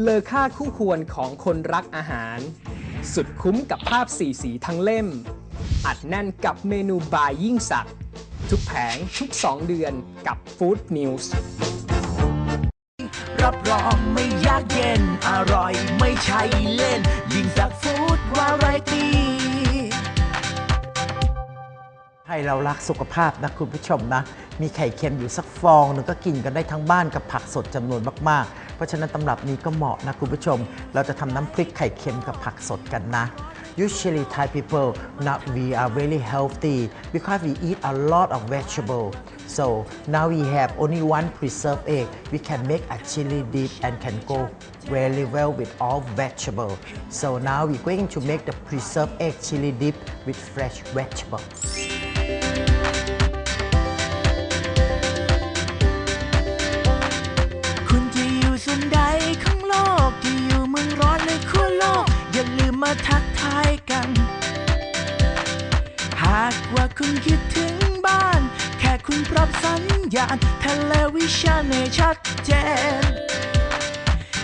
เลอค่าคู่ควรของคนรักอาหาร สุดคุ้มกับภาพสีสีทั้งเล่ม อัดแน่นกับเมนูบายยิ่งสักดิ์ทุกแผงทุก 2 เดือนกับ Food News รับรองไม่ยากเย็น อร่อยไม่ใช่เล่น ยิ่งสักฟู้ดวาไรตี้ให้เรารักสุขภาพนะคุณผู้ชมนะ มีไข่เค็มอยู่สักฟองหนึ่งก็กินกันได้ทั้งบ้านกับผักสดจำนวนมากๆเพ ราะฉะนั้นตำรับนี้ก็เหมาะนะคุณผู้ชม เราจะทำน้ำพริกไข่เค็มกับผักสดกันนะ Usually Thai people not we are very healthy because we eat a lot of vegetable so now we have only one preserved egg we can make a chili dip and can go very well with all vegetable so now we're going to make the preserved egg chili dip with fresh vegetable รับสัญญาณทะเลวิชันให้ชัดเจน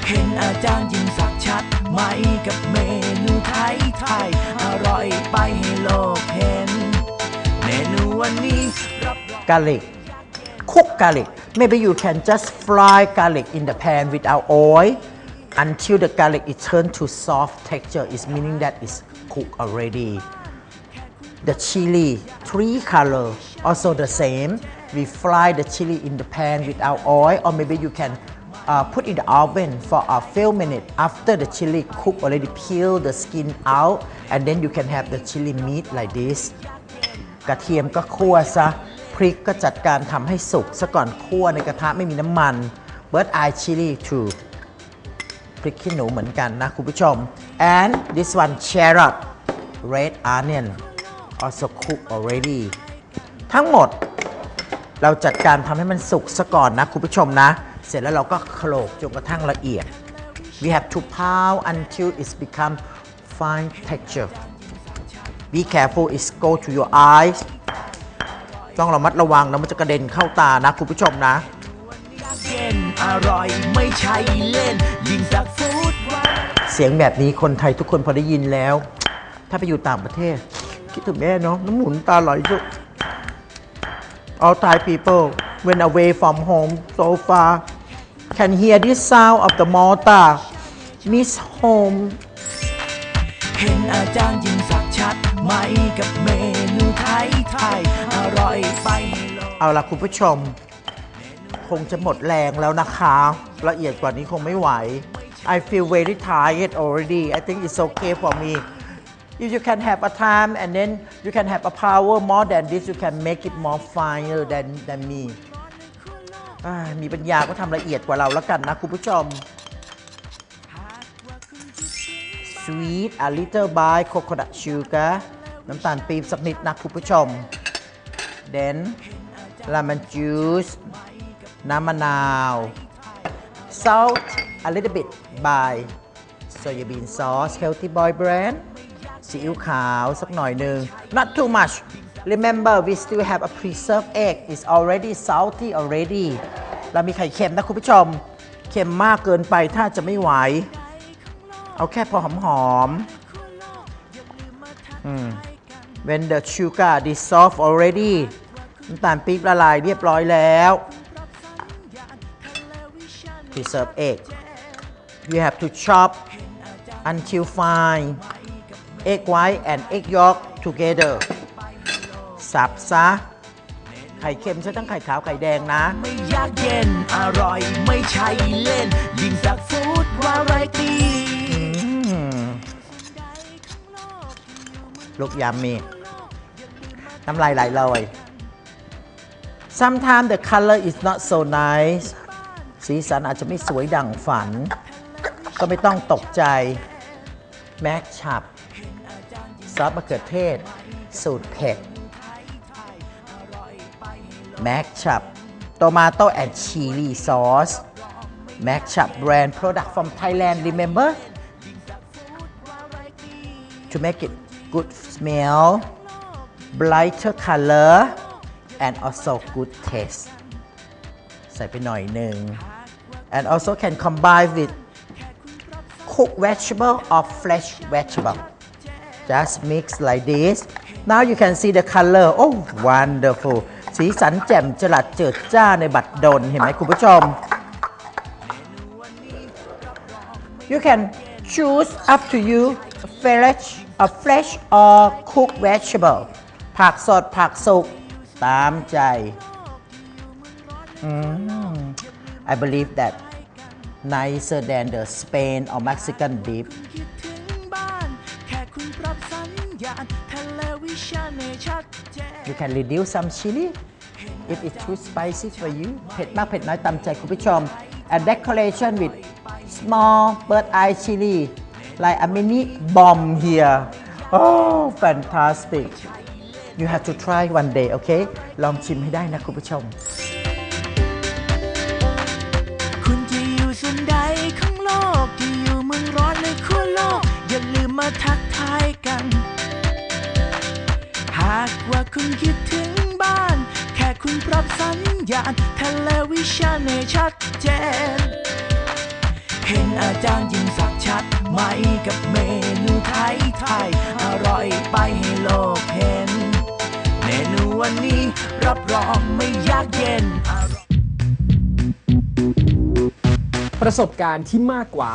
เห็นอาจารย์ยิ่งสักชัดไหมกับเมนูไทยไทยๆอร่อยไปให้โลกเห็น เมนูวันนี้รับรอง garlic cook garlic maybe you can just fry garlic in the pan without oil until the garlic is turned to soft texture is meaning that it's cooked already the chili three color also the same we fry the chili in the pan without oil or maybe you can uh, put in the oven for a few minutes after the chili cook already peel the skin out and then you can have the chili meat like this กระเทียมก็คั่วซะพริกก็จัดการทำให้สุกซะก่อนคั่วในกระทะไม่มีน้ำมัน bird eye chili too พริกขี้หนูเหมือนกันนะคุณผู้ชม and this one carrot red onion also cook already ทั้งหมด เราจัดการทำให้มันสุกซะก่อนนะคุณผู้ชมนะ เสร็จแล้วเราก็โขลกจนกระทั่งละเอียด we have to pound until it's become fine texture be careful it's go to your eyes ต้องระมัดระวังนะมันจะกระเด็นเข้าตานะคุณผู้ชมนะ เย็นอร่อยไม่ใช่เล่น ยิ่งสักฟู้ดวาไรตี้เสียงแบบนี้คนไทยทุกคนพอได้ยินแล้ว ถ้าไปอยู่ต่างประเทศ คิดถึงแม่เนาะน้ำหมุนตาไหลจุ All Thai people when away from home so far can hear this sound of the mortar miss home เห็นอาจารย์ยิ่งสักดิ์ชัดไหมกับเมนูไทยไทยๆอร่อยไปให้โลกเอาละคุณผู้ชม คงจะหมดแรงแล้วนะคะ ละเอียดกว่านี้คงไม่ไหว I feel very tired already I think it's okay for me if you can have a time and then you can have a power more than this you can make it more finer than than me อ่ามีปัญญาก็ทำละเอียดกว่าเราแล้วกันนะคุณผู้ชม sweet a little by coconut sugar น้ำตาลปี๊บสักนิดนะคุณผู้ชม then lemon juice น้ำมะนาว salt a little bit by soybean sauce healthy boy brand ซีอิ๊วขาวสักหน่อยหนึ่ง not too much remember we still have a preserved egg it's already salty already เรามีไข่เค็มนะคุณผู้ชม เค็มมากเกินไปถ้าจะไม่ไหว เอาแค่พอหอมๆอืม when the sugar dissolve already น้ำตาลปี๊บละลายเรียบร้อยแล้ว preserve egg you have to chop until fine egg white and egg yolk together สับซะ ไข่เค็มใช้ทั้งไข่ขาวไข่แดงนะ ไม่ยากเย็นอร่อยไม่ใช่เล่น ยิ่งสักฟู้ดวาไรตี้ลูกยามีน้ำลายไหลเลย sometimes the color is not so nice สีสันอาจจะไม่สวยดั่งฝัน ก็ไม่ต้องตกใจ แม็กชับ ซอสมะเขือเทศ สูตรเผ็ด แม็กชับ tomato and chili sauce แม็กชับ brand product from Thailand remember to make it good smell, brighter color, and also good taste ใส่ไปหน่อยหนึ่ง and also can combine with cooked vegetable or fresh vegetable just mix like this now you can see the color oh wonderful สีสันแจ่มจรัสเจิดจ้าในบัตรดลเห็นไหมคุณผู้ชม you can choose up to you fresh a fresh or cooked vegetable ผักสดผักสุกตามใจ Mm, I believe that nicer than the Spain or Mexican beef คุณปรับสัญญาณทะเลวิชันให้ชัดเจน you can reduce some chili if it's too spicy for you เผ็ดมากเผ็ดน้อยตามใจคุณผู้ชม and decoration with small bird eye chili like a mini bomb here oh fantastic you have to try one day okay ลองชิมให้ได้นะคุณผู้ชม คุณคิดถึงบ้าน แค่คุณปรับสัญญาณทะเลวิชันให้ชัดเจน เห็นอาจารย์ยิ่งสักดิ์ชัดไหมกับเมนูไทยไทยอร่อยไปให้โลกเห็น เมนูวันนี้รับรองไม่ยากเย็น ประสบการณ์ที่มากกว่า